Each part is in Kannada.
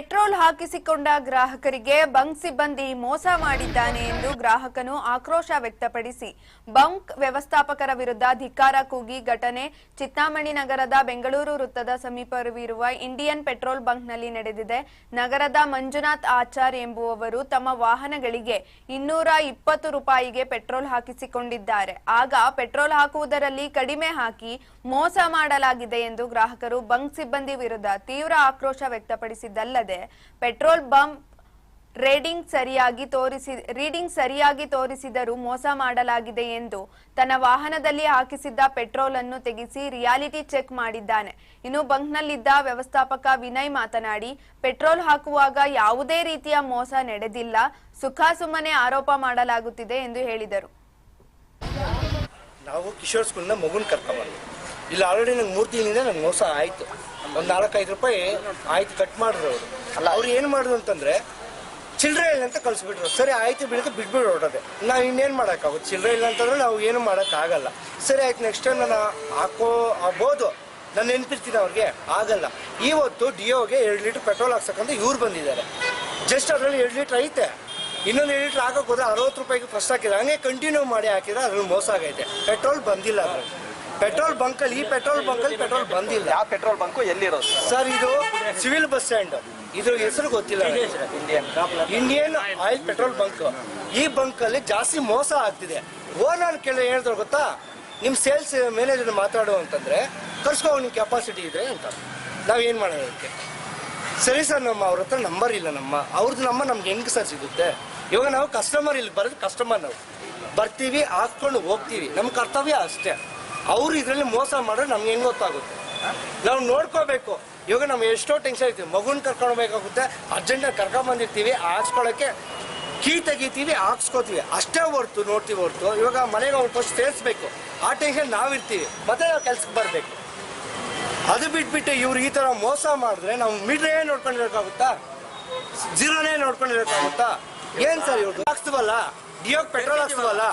ಪೆಟ್ರೋಲ್ ಹಾಕಿಸಿಕೊಂಡ ಗ್ರಾಹಕರಿಗೆ ಬಂಕ್ ಸಿಬ್ಬಂದಿ ಮೋಸ ಮಾಡಿದ್ದಾನೆ ಎಂದು ಗ್ರಾಹಕನು ಆಕ್ರೋಶ ವ್ಯಕ್ತಪಡಿಸಿ. ಬಂಕ್ ವ್ಯವಸ್ಥಾಪಕರ ವಿರುದ್ಧ ಧಿಕ್ಕಾರ ಕೂಗಿ ಘಟನೆ. ಚಿತ್ತಾಮಣಿ ನಗರದ ಬೆಂಗಳೂರು ವೃತ್ತದ ಸಮೀಪವಿರುವ ಇಂಡಿಯನ್ ಪೆಟ್ರೋಲ್ ಬಂಕ್ನಲ್ಲಿ ನಡೆದಿದೆ. ನಗರದ ಮಂಜುನಾಥ್ ಆಚಾರ್ ಎಂಬುವವರು ತಮ್ಮ ವಾಹನಗಳಿಗೆ ಇನ್ನೂರ ಇಪ್ಪತ್ತು ರೂಪಾಯಿಗೆ ಪೆಟ್ರೋಲ್ ಹಾಕಿಸಿಕೊಂಡಿದ್ದಾರೆ. ಆಗ ಪೆಟ್ರೋಲ್ ಹಾಕುವುದರಲ್ಲಿ ಕಡಿಮೆ ಹಾಕಿ ಮೋಸ ಮಾಡಲಾಗಿದೆ ಎಂದು ಗ್ರಾಹಕರು ಬಂಕ್ ಸಿಬ್ಬಂದಿ ವಿರುದ್ಧ ತೀವ್ರ ಆಕ್ರೋಶ ವ್ಯಕ್ತಪಡಿಸಿದ್ದಲ್ಲದೆ ಪೆಟ್ರೋಲ್ ಬಂಪ್ ರೇಡಿಂಗ್ ಸರಿಯಾಗಿ ತೋರಿಸಿ, ರೀಡಿಂಗ್ ಸರಿಯಾಗಿ ತೋರಿಸಿದರೂ ಮೋಸ ಮಾಡಲಾಗಿದೆ ಎಂದು ತನ್ನ ವಾಹನದಲ್ಲಿ ಹಾಕಿಸಿದ್ದ ಪೆಟ್ರೋಲ್ ಅನ್ನು ತೆಗೆಸಿ ರಿಯಾಲಿಟಿ ಚೆಕ್ ಮಾಡಿದ್ದಾನೆ. ಇನ್ನು ಬಂಕ್ನಲ್ಲಿದ್ದ ವ್ಯವಸ್ಥಾಪಕ ವಿನಯ್ ಮಾತನಾಡಿ, ಪೆಟ್ರೋಲ್ ಹಾಕುವಾಗ ಯಾವುದೇ ರೀತಿಯ ಮೋಸ ನಡೆದಿಲ್ಲ ಸುಖಾಸುಮ್ಮನೆ ಆರೋಪ ಮಾಡಲಾಗುತ್ತಿದೆ ಎಂದು ಹೇಳಿದರು. ನಾವು ಕಿಶೋರ್ ಸ್ಕೂಲ್ನ ಮಗುನ್ ಇಲ್ಲಿ ಆಲ್ರೆಡಿ ನಂಗೆ ಮೂರು ನಂಗೆ ಮೋಸ ಆಯಿತು. ಒಂದು ನಾಲ್ಕೈದು ರೂಪಾಯಿ ಆಯ್ತು, ಕಟ್ ಮಾಡಿದ್ರು ಅವರು. ಅಲ್ಲ, ಅವ್ರು ಏನು ಮಾಡಿದ್ರು ಅಂತಂದ್ರೆ ಚಿಲ್ಲರೆ ಇಲ್ಲ ಅಂತ ಕಳಿಸ್ಬಿಟ್ರು. ಸರಿ, ಆಯ್ತು ಬಿಡುತ್ತೆ ಬಿಟ್ಬಿಟ್ಟು ಹೊರಟದೆ. ನಾವು ಇನ್ನೇನು ಮಾಡೋಕ್ಕಾಗುತ್ತೆ ಚಿಲ್ಲರೆ ಇಲ್ಲ ಅಂತಂದ್ರೆ ನಾವು ಏನು ಮಾಡೋಕ್ಕಾಗಲ್ಲ. ಸರಿ, ಆಯ್ತು ನೆಕ್ಸ್ಟ್ ಟೈಮ್ ನಾನು ಹಾಕೋ ಆಗ್ಬೋದು ನಾನು ನೆನ್ಪಿರ್ತೀನಿ ಅವ್ರಿಗೆ. ಆಗಲ್ಲ. ಇವತ್ತು ಡಿಯೋಗೆ ಎರಡು ಲೀಟ್ರ್ ಪೆಟ್ರೋಲ್ ಹಾಕ್ಸಕ್ಕಂತ ಇವ್ರು ಬಂದಿದ್ದಾರೆ. ಜಸ್ಟ್ ಅದರಲ್ಲಿ ಎರಡು ಲೀಟ್ರ್ ಐತೆ. ಇನ್ನೊಂದು ಎರಡು ಲೀಟ್ರ್ ಹಾಕೋಕೆ ಹೋದ್ರೆ ಅರವತ್ತು ರೂಪಾಯಿಗೆ ಫಸ್ಟ್ ಹಾಕಿದ್ರೆ ಹಂಗೆ ಕಂಟಿನ್ಯೂ ಮಾಡಿ ಹಾಕಿದ್ರೆ ಅದ್ರಲ್ಲಿ ಮೋಸ ಆಗೈತೆ. ಪೆಟ್ರೋಲ್ ಬಂದಿಲ್ಲ ಅದ್ರಲ್ಲಿ. ಪೆಟ್ರೋಲ್ ಬಂಕಲ್ಲಿ ಈ ಪೆಟ್ರೋಲ್ ಬಂಕಲ್ಲಿ ಪೆಟ್ರೋಲ್ ಬಂದಿಲ್ಲ. ಯಾವ ಪೆಟ್ರೋಲ್ ಬಂಕು ಎಲ್ಲಿರೋದು? ಸರ್ ಇದು ಸಿವಿಲ್ ಬಸ್ ಸ್ಟ್ಯಾಂಡ್. ಇದ್ರ ಹೆಸರು ಗೊತ್ತಿಲ್ಲ Indian Indian oil petrol bunk. ಈ ಬಂಕ್ ಅಲ್ಲಿ ಜಾಸ್ತಿ ಮೋಸ ಆಗ್ತಿದೆ. ಓನರ್ ಕೇಳಿದ್ರೆ ಹೇಳಿದ್ರು ಗೊತ್ತಾ? ನಿಮ್ಮ ಸೇಲ್ಸ್ ಮ್ಯಾನೇಜರ್ ಮಾತಾಡು ಅಂತಂದ್ರೆ ಕರ್ಸ್ಕೋ ನಿಮ್ಮ ಕೆಪಾಸಿಟಿ ಇದೆ ಅಂತ. ನಾವೇನು ಮಾಡೋದಕ್ಕೆ ಅದಕ್ಕೆ? ಸರಿ ಸರ್ ನಮ್ಮ ಅವ್ರ ಹತ್ರ ನಂಬರ್ ಇಲ್ಲ ನಮ್ಮ. ಅವ್ರದ್ದು ನಮ್ಮ ನಮ್ಗೆ ಹೆಂಗೆ ಸರ್ ಸಿಗುತ್ತೆ? ಇವಾಗ ನಾವು ಕಸ್ಟಮರ್ ಇಲ್ಲಿ ಬರೋದು ಕಸ್ಟಮರ್ ನಾವು. ಬರ್ತೀವಿ ಹಾಕ್ಕೊಂಡು ಹೋಗ್ತೀವಿ. ನಮ್ಮ ಕರ್ತವ್ಯ ಅಷ್ಟೇ. ಅವ್ರು ಇದರಲ್ಲಿ ಮೋಸ ಮಾಡಿದ್ರೆ ನಮ್ಗೆ ಹೆಂಗೆ ಗೊತ್ತಾಗುತ್ತೆ? ನಾವು ನೋಡ್ಕೋಬೇಕು. ಇವಾಗ ನಮ್ಗೆ ಎಷ್ಟೋ ಟೆನ್ಷನ್ ಇರ್ತೀವಿ. ಮಗುನ ಕರ್ಕೊಂಡು ಹೋಗ್ಬೇಕಾಗುತ್ತೆ. ಅರ್ಜೆಂಟಾಗಿ ಕರ್ಕೊಂಬಂದಿರ್ತೀವಿ ಹಾಕ್ಸ್ಕೊಳಕ್ಕೆ ಕೀ ತೆಗಿತೀವಿ, ಹಾಕ್ಸ್ಕೋತೀವಿ. ಅಷ್ಟೇ ಹೊರ್ತು, ನೋಡ್ತೀವಿ ಹೊರ್ತು. ಇವಾಗ ಮನೆಗೆ ಅವ್ರು ಫಸ್ಟ್ ಸೇರಿಸ್ಬೇಕು. ಆ ಟೆನ್ಷನ್ ನಾವಿರ್ತೀವಿ ಮತ್ತೆ ನಾವು ಕೆಲ್ಸಕ್ಕೆ ಬರಬೇಕು. ಅದು ಬಿಟ್ಬಿಟ್ಟು ಇವ್ರು ಈ ಥರ ಮೋಸ ಮಾಡಿದ್ರೆ ನಾವು ಮೀಟ್ರೇ ನೋಡ್ಕೊಂಡಿರೋಕ್ಕಾಗುತ್ತಾ ಜೀರೋನೇ ನೋಡ್ಕೊಂಡಿರೋಕ್ಕಾಗುತ್ತಾ ಏನ್ ಸರ್ ಇವ್ರು ಹಾಕ್ಸ್ತೀವಲ್ಲ ಡಿಯೋಗ್ ಪೆಟ್ರೋಲ್ ಹಾಕ್ಸ್ತೀವಲ್ಲ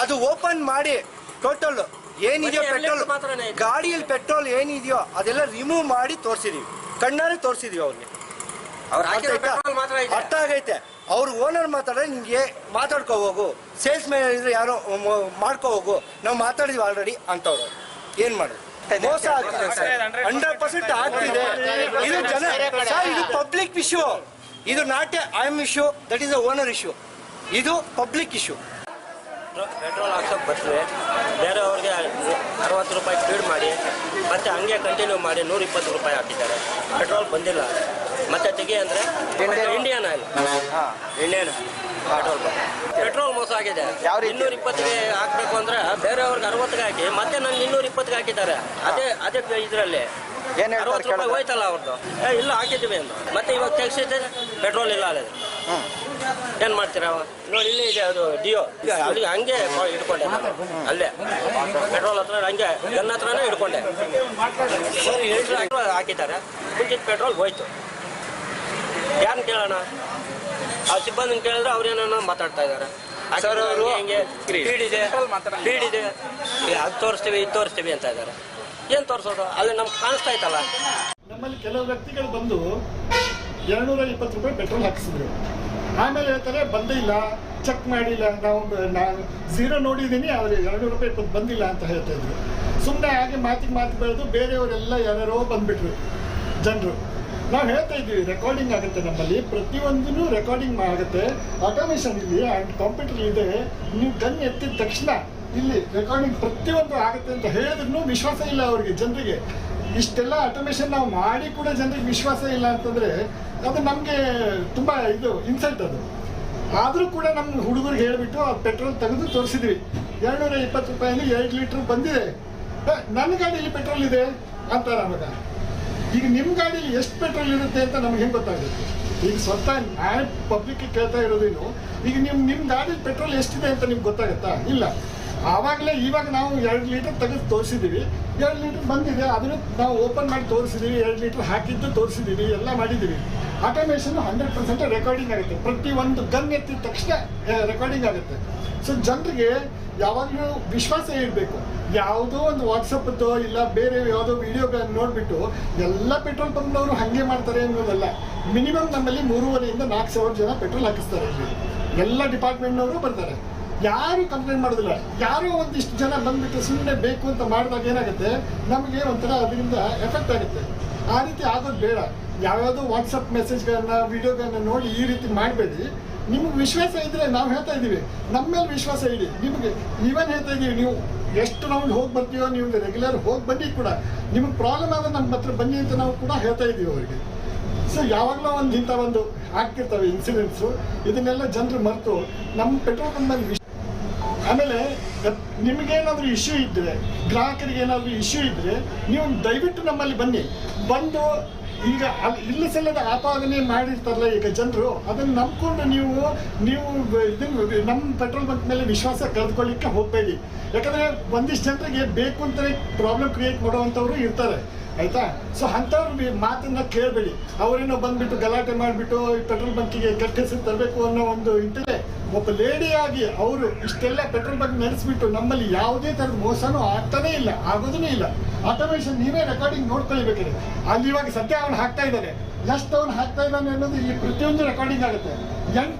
ಅದು ಓಪನ್ ಮಾಡಿ ಟೋಟಲ್ ಏನಿದೆಯೋ ಪೆಟ್ರೋಲ್ ಗಾಡಿಯಲ್ಲಿ ಪೆಟ್ರೋಲ್ ಏನಿದೆಯೋ ಅದೆಲ್ಲ ರಿಮೂವ್ ಮಾಡಿ ತೋರಿಸಿದೀವಿ. ಕಣ್ಣಾರೆ ತೋರಿಸಿದೀವಿ ಅವ್ರಿಗೆ ಅವ್ರು ಅರ್ಥ ಹಾಕಿರೋ ಆಯ್ತಾ? ಮಾತ್ರ ಇದೆ. ಅರ್ಥ ಆಗೈತೆ. ಅವ್ರ ಓನರ್ ಮಾತಾಡಿದ್ರೆ ನಿಮ್ಗೆ ಮಾತಾಡ್ಕೋ ಹೋಗು. ಸೇಲ್ಸ್ ಮ್ಯಾನ್ ಇದ್ರೆ ಯಾರೋ ಮಾಡ್ಕೋ ಹೋಗು. ನಾವು ಮಾತಾಡಿದ್ವಿ ಆಲ್ರೆಡಿ ಅಂತವ್ರು. ಏನ್ ಮಾಡೋದು? ಮೋಸ ಆಗ್ತಿದೆ. ಸರ್ ಹಂಡ್ರೆಡ್ ಪರ್ಸೆಂಟ್ ಆಗ್ತಿದೆ. ಇದು ಜನ ಸರ್ ಇದು ಪಬ್ಲಿಕ್ ಇಶ್ಯೂ ಇದು not I am issue that is a owner issue ಇದು ಪಬ್ಲಿಕ್ ಇಶ್ಯೂ ಪೆಟ್ರೋಲ್ ಹಾಕ್ಸೋಕೆ ಬರ್ತೀವಿ. ಬೇರೆಯವ್ರಿಗೆ ಅರವತ್ತು ರೂಪಾಯಿ ಸ್ಪೀಡ್ ಮಾಡಿ ಮತ್ತೆ ಹಂಗೆ ಕಂಟಿನ್ಯೂ ಮಾಡಿ ನೂರ ಇಪ್ಪತ್ತು ರೂಪಾಯಿ ಹಾಕಿದ್ದಾರೆ. ಪೆಟ್ರೋಲ್ ಬಂದಿಲ್ಲ. ಮತ್ತೆ ತೆಗಿ ಅಂದರೆ Indian oil Indian petrol petrol ಮೋಸ ಆಗಿದೆ? ಇನ್ನೂರ ಇಪ್ಪತ್ತಿಗೆ ಹಾಕ್ಬೇಕು ಅಂದ್ರೆ ಬೇರೆಯವ್ರಿಗೆ ಅರವತ್ತಿಗೆ ಹಾಕಿ ಮತ್ತೆ ನಾನು ಇನ್ನೂರ ಇಪ್ಪತ್ತಿಗೆ ಹಾಕಿದ್ದಾರೆ. ಅದೇ ಅದೇ ಇದರಲ್ಲಿ. ಅರವತ್ತು ರೂಪಾಯಿ ಹೋಯ್ತಲ್ಲ ಅವ್ರದ್ದು ಇಲ್ಲ ಹಾಕಿದ್ವಿ ಅಂತ ಮತ್ತೆ ಇವಾಗ ತೆಗ್ಸಿದ್ರೆ ಪೆಟ್ರೋಲ್ ಇಲ್ಲ ಅಲ್ಲದೆ. ಏನ್ ಮಾಡ್ತೀರಾ? ನೋಡಿ ಇಲ್ಲೇ ಇದೆ ಅದು ಡಿಯೋ. ಅಲ್ಲಿಗೆ ಹಂಗೆ ಇಟ್ಕೊಂಡೆ. ಅಲ್ಲೇ. ಪೆಟ್ರೋಲ್ ಹತ್ರ ಹಂಗೆ ಗನ್ ಹತ್ರನೇ ಇಟ್ಕೊಂಡೆ. ಹಾಕಿದ್ದಾರೆ. ಮುಂಚಿತ ಪೆಟ್ರೋಲ್ ಹೋಯ್ತು. ಯಾರನ್ನ ಕೇಳೋಣ? ಆ ಸಿಬ್ಬಂದಿನ ಕೇಳಿದ್ರೆ ಅವ್ರೇನೋ ಮಾತಾಡ್ತಾ ಇದ್ದಾರೆ. ಸರ್ ಅವರು ಹಿಂಗೆ ಸ್ಪೀಡ್ ಇದೆ. ಸ್ಪೀಡ್ ಇದೆ. ಇದು ಅದು ತೋರಿಸ್ತೀವಿ ಇದು ತೋರಿಸ್ತೀವಿ ಅಂತ ಇದ್ದಾರೆ. ಏನ್ ತೋರಿಸೋದು? ಅಲ್ಲಿ ನಮ್ಗೆ ಕಾಣಿಸ್ತಾ ಇತ್ತಲ್ಲ? ನಮ್ಮಲ್ಲಿ ಕೆಲವು ವ್ಯಕ್ತಿಗಳು ಬಂದು ಎರಡ್ನೂರ ಇಪ್ಪತ್ತು ರೂಪಾಯಿ ಪೆಟ್ರೋಲ್ ಹಾಕಿಸಿದ್ರು. ಆಮೇಲೆ ಹೇಳ್ತಾರೆ, ಬಂದಿಲ್ಲ ಚೆಕ್ ಮಾಡಿಲ್ಲ. ನಾವು ನಾನು ಝೀರೋ ನೋಡಿದ್ದೀನಿ, ಆದರೆ ಎರಡುನೂರು ರೂಪಾಯಿ ಇಪ್ಪತ್ತು ಬಂದಿಲ್ಲ ಅಂತ ಹೇಳ್ತಾ ಇದ್ರು. ಸುಮ್ಮನೆ ಹಾಗೆ ಮಾತಿಗೆ ಮಾತು ಬೆಳೆದು ಬೇರೆಯವರೆಲ್ಲ ಯಾರ್ಯಾರೋ ಬಂದ್ಬಿಟ್ರು ಜನರು. ನಾವು ಹೇಳ್ತಾ ಇದ್ವಿ ರೆಕಾರ್ಡಿಂಗ್ ಆಗುತ್ತೆ ನಮ್ಮಲ್ಲಿ ಪ್ರತಿಯೊಂದೂ ರೆಕಾರ್ಡಿಂಗ್ ಆಗುತ್ತೆ. ಆಟೋಮೇಷನ್ ಇಲ್ಲಿ ಆ್ಯಂಡ್ ಕಂಪ್ಯೂಟರ್ ಇದೆ. ನೀವು ಗನ್ ಎತ್ತಿದ ತಕ್ಷಣ ಇಲ್ಲಿ ರೆಕಾರ್ಡಿಂಗ್ ಪ್ರತಿಯೊಂದು ಆಗುತ್ತೆ ಅಂತ ಹೇಳಿದ್ರು ವಿಶ್ವಾಸ ಇಲ್ಲ ಅವರಿಗೆ ಜನರಿಗೆ. ಇಷ್ಟೆಲ್ಲ ಆಟೋಮೇಷನ್ ನಾವು ಮಾಡಿ ಕೂಡ ಜನರಿಗೆ ವಿಶ್ವಾಸ ಇಲ್ಲ ಅಂತಂದ್ರೆ ಅದು ನಮಗೆ ತುಂಬಾ ಇದು ಇನ್ಸಲ್ಟ್ ಅದು. ಆದರೂ ಕೂಡ ನಮ್ಮ ಹುಡುಗರಿಗೆ ಹೇಳಿಬಿಟ್ಟು ಆ ಪೆಟ್ರೋಲ್ ತೆಗೆದು ತೋರಿಸಿದ್ವಿ. ಎರಡ್ನೂರ ಇಪ್ಪತ್ತು ರೂಪಾಯಿಂದ ಎರಡು ಲೀಟ್ರ್ ಬಂದಿದೆ. ನನ್ನ ಗಾಡಿಯಲ್ಲಿ ಪೆಟ್ರೋಲ್ ಇದೆ ಅಂತಾರೆ ಅವಾಗ ಈಗ ನಿಮ್ಮ ಗಾಡಿಯಲ್ಲಿ ಎಷ್ಟು ಪೆಟ್ರೋಲ್ ಇರುತ್ತೆ ಅಂತ ನಮ್ಗೆ ಹೆಂಗೆ ಗೊತ್ತಾಗುತ್ತೆ? ಈಗ ಸ್ವತಃ ನಾನು ಪಬ್ಲಿಕ್ ಕೇಳ್ತಾ ಇರೋದೇನು, ಈಗ ನಿಮ್ಮ ನಿಮ್ಮ ಗಾಡಿಯಲ್ಲಿ ಪೆಟ್ರೋಲ್ ಎಷ್ಟಿದೆ ಅಂತ ನಿಮ್ಗೆ ಗೊತ್ತಾಗುತ್ತಾ? ಇಲ್ಲ. ಆವಾಗಲೇ ಇವಾಗ ನಾವು ಎರಡು ಲೀಟರ್ ತೆಗೆದು ತೋರಿಸಿದ್ದೀವಿ. ಎರಡು ಲೀಟರ್ ಬಂದಿದೆ, ಅದನ್ನು ನಾವು ಓಪನ್ ಮಾಡಿ ತೋರಿಸಿದ್ದೀವಿ, ಎರಡು ಲೀಟರ್ ಹಾಕಿದ್ದು ತೋರಿಸಿದ್ದೀವಿ, ಎಲ್ಲ ಮಾಡಿದ್ದೀವಿ. ಆಟೋಮೇಷನ್ ಹಂಡ್ರೆಡ್ ಪರ್ಸೆಂಟ್ ರೆಕಾರ್ಡಿಂಗ್ ಆಗುತ್ತೆ. ಪ್ರತಿ ಒಂದು ಗನ್ ಎತ್ತಿದ ತಕ್ಷಣ ರೆಕಾರ್ಡಿಂಗ್ ಆಗುತ್ತೆ. ಸೊ ಜನರಿಗೆ ಯಾವಾಗಲೂ ವಿಶ್ವಾಸ ಇರಬೇಕು. ಯಾವುದೋ ಒಂದು ವಾಟ್ಸಪ್ಪದ್ದು ಇಲ್ಲ ಬೇರೆ ಯಾವುದೋ ವಿಡಿಯೋಗಳನ್ನು ನೋಡಿಬಿಟ್ಟು ಎಲ್ಲ ಪೆಟ್ರೋಲ್ ಪಂಪ್ನವರು ಹಾಗೆ ಮಾಡ್ತಾರೆ ಅನ್ನೋದಲ್ಲ. ಮಿನಿಮಮ್ ನಮ್ಮಲ್ಲಿ ಮೂರುವರೆಯಿಂದ ನಾಲ್ಕು ಸಾವಿರ ಜನ ಪೆಟ್ರೋಲ್ ಹಾಕಿಸ್ತಾರೆ ಇಲ್ಲಿ. ಎಲ್ಲ ಡಿಪಾರ್ಟ್ಮೆಂಟ್ನವರು ಬರ್ತಾರೆ. ಯಾರು ಕಂಪ್ಲೇಂಟ್ ಮಾಡೋದಿಲ್ಲ. ಯಾರೋ ಒಂದಿಷ್ಟು ಜನ ಬಂದ್ಬಿಟ್ಟು ಸುಮ್ಮನೆ ಬೇಕು ಅಂತ ಮಾಡಿದಾಗ ಏನಾಗುತ್ತೆ? ನಮಗೆ ಒಂಥರ ಅದರಿಂದ ಎಫೆಕ್ಟ್ ಆಗುತ್ತೆ. ಆ ರೀತಿ ಆಗೋದು ಬೇಡ. ಯಾವ್ಯಾವುದೋ ವಾಟ್ಸಪ್ ಮೆಸೇಜ್ಗಳನ್ನ ವಿಡಿಯೋಗಳನ್ನ ನೋಡಿ ಈ ರೀತಿ ಮಾಡಬೇಡಿ. ನಿಮ್ಗೆ ವಿಶ್ವಾಸ ಇದ್ರೆ ನಾವು ಹೇಳ್ತಾ ಇದ್ದೀವಿ. ನಮ್ಮ ಮೇಲೆ ವಿಶ್ವಾಸ ಇಡಿ. ನಿಮಗೆ ಇವನ್ ಹೇಳ್ತಾ ಇದ್ದೀವಿ, ನೀವು ಎಷ್ಟು ನಾವು ಹೋಗಿ ಬರ್ತೀವೋ ನೀವು ರೆಗ್ಯುಲರ್ ಹೋಗಿ ಬನ್ನಿ ಕೂಡ. ನಿಮಗೆ ಪ್ರಾಬ್ಲಮ್ ಆದ್ರೆ ನಮ್ಮ ಹತ್ರ ಬನ್ನಿ ಅಂತ ನಾವು ಕೂಡ ಹೇಳ್ತಾ ಇದ್ದೀವಿ ಅವರಿಗೆ. ಸೊ ಯಾವಾಗಲೂ ಒಂದು ಇಂಥ ಒಂದು ಆಗ್ತಿರ್ತವೆ ಇನ್ಸಿಡೆಂಟ್ಸು ಇದನ್ನೆಲ್ಲ ಜನರು ಮರೆತು ನಮ್ಮ ಪೆಟ್ರೋಲ್ ಪಂಪಲ್ಲಿ ಆಮೇಲೆ ನಿಮಗೇನಾದರೂ ಇಶ್ಯೂ ಇದ್ದರೆ ಗ್ರಾಹಕರಿಗೆ ಏನಾದರೂ ಇಶ್ಯೂ ಇದ್ದರೆ ನೀವು ದಯವಿಟ್ಟು ನಮ್ಮಲ್ಲಿ ಬನ್ನಿ. ಬಂದು ಈಗ ಅಲ್ಲಿ ಇಲ್ಲಿ ಸಲ್ಲದ ಆಪಾದನೆ ಮಾಡಿರ್ತಾರಲ್ಲ ಈಗ ಜನರು, ಅದನ್ನು ನಂಬ್ಕೊಂಡು ನೀವು ನೀವು ಇದನ್ನು ನಮ್ಮ ಪೆಟ್ರೋಲ್ ಬಂಕ್ ಮೇಲೆ ವಿಶ್ವಾಸ ಕಳೆದುಕೊಳ್ಳಿಕ್ಕೆ ಹೋಗಬೇಡಿ. ಯಾಕಂದರೆ ಒಂದಿಷ್ಟು ಜನರಿಗೆ ಬೇಕು ಅಂತಲೇ ಪ್ರಾಬ್ಲಮ್ ಕ್ರಿಯೇಟ್ ಮಾಡುವಂಥವ್ರು ಇರ್ತಾರೆ. ಆಯ್ತಾ? ಸೊ ಅಂಥವ್ರ ಮಾತನ್ನ ಕೇಳಬೇಡಿ. ಅವರೇನೋ ಬಂದ್ಬಿಟ್ಟು ಗಲಾಟೆ ಮಾಡಿಬಿಟ್ಟು ಪೆಟ್ರೋಲ್ ಬಂಕಿಗೆ ಕೆಟ್ಟ ಹೆಸರು ತರಬೇಕು ಅನ್ನೋ ಒಂದು ಇಂಟಿದೆ ಒಬ್ಬ ಲೇಡಿಯಾಗಿ ಅವರು ಇಷ್ಟೆಲ್ಲ ಪೆಟ್ರೋಲ್ ಬಂಕ್ ನಡೆಸ್ಬಿಟ್ಟು ನಮ್ಮಲ್ಲಿ ಯಾವುದೇ ಥರದ ಮೋಸನೂ ಆಗ್ತಾನೇ ಇಲ್ಲ, ಆಗೋದೂ ಇಲ್ಲ. ಆಟೋಮೇಷನ್ ನೀವೇ ರೆಕಾರ್ಡಿಂಗ್ ನೋಡ್ಕೊಳ್ಬೇಕಾದ್ರೆ. ಅಲ್ಲಿ ಇವಾಗ ಸದ್ಯ ಅವನು ಹಾಕ್ತಾ ಇದ್ದಾನೆ. ಎಷ್ಟು ಅವನು ಹಾಕ್ತಾ ಇದ್ದಾನೆ ಅನ್ನೋದು ಇಲ್ಲಿ ಪ್ರತಿಯೊಂದು ರೆಕಾರ್ಡಿಂಗ್ ಆಗುತ್ತೆ. ಎಂಟು